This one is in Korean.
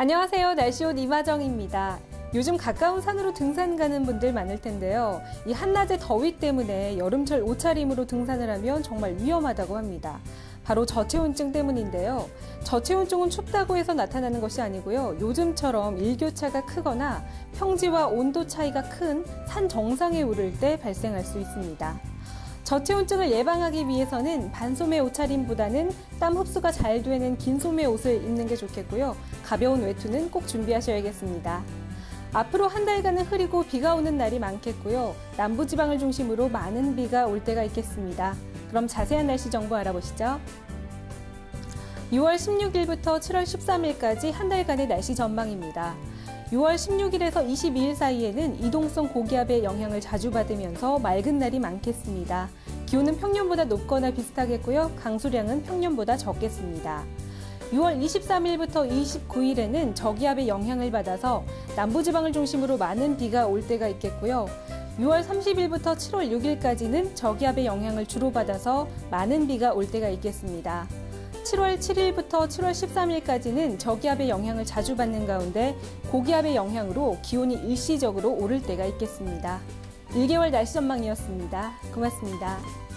안녕하세요. 날씨옷 이마정입니다. 요즘 가까운 산으로 등산 가는 분들 많을 텐데요. 이 한낮의 더위 때문에 여름철 옷차림으로 등산을 하면 정말 위험하다고 합니다. 바로 저체온증 때문인데요. 저체온증은 춥다고 해서 나타나는 것이 아니고요. 요즘처럼 일교차가 크거나 평지와 온도 차이가 큰 산 정상에 오를 때 발생할 수 있습니다. 저체온증을 예방하기 위해서는 반소매 옷차림보다는 땀 흡수가 잘 되는 긴 소매 옷을 입는 게 좋겠고요. 가벼운 외투는 꼭 준비하셔야겠습니다. 앞으로 한 달간은 흐리고 비가 오는 날이 많겠고요. 남부지방을 중심으로 많은 비가 올 때가 있겠습니다. 그럼 자세한 날씨 정보 알아보시죠. 6월 16일부터 7월 13일까지 한 달간의 날씨 전망입니다. 6월 16일에서 22일 사이에는 이동성 고기압의 영향을 자주 받으면서 맑은 날이 많겠습니다. 기온은 평년보다 높거나 비슷하겠고요. 강수량은 평년보다 적겠습니다. 6월 23일부터 29일에는 저기압의 영향을 받아서 남부지방을 중심으로 많은 비가 올 때가 있겠고요. 6월 30일부터 7월 6일까지는 저기압의 영향을 주로 받아서 많은 비가 올 때가 있겠습니다. 7월 7일부터 7월 13일까지는 저기압의 영향을 자주 받는 가운데 고기압의 영향으로 기온이 일시적으로 오를 때가 있겠습니다. 1개월 날씨 전망이었습니다. 고맙습니다.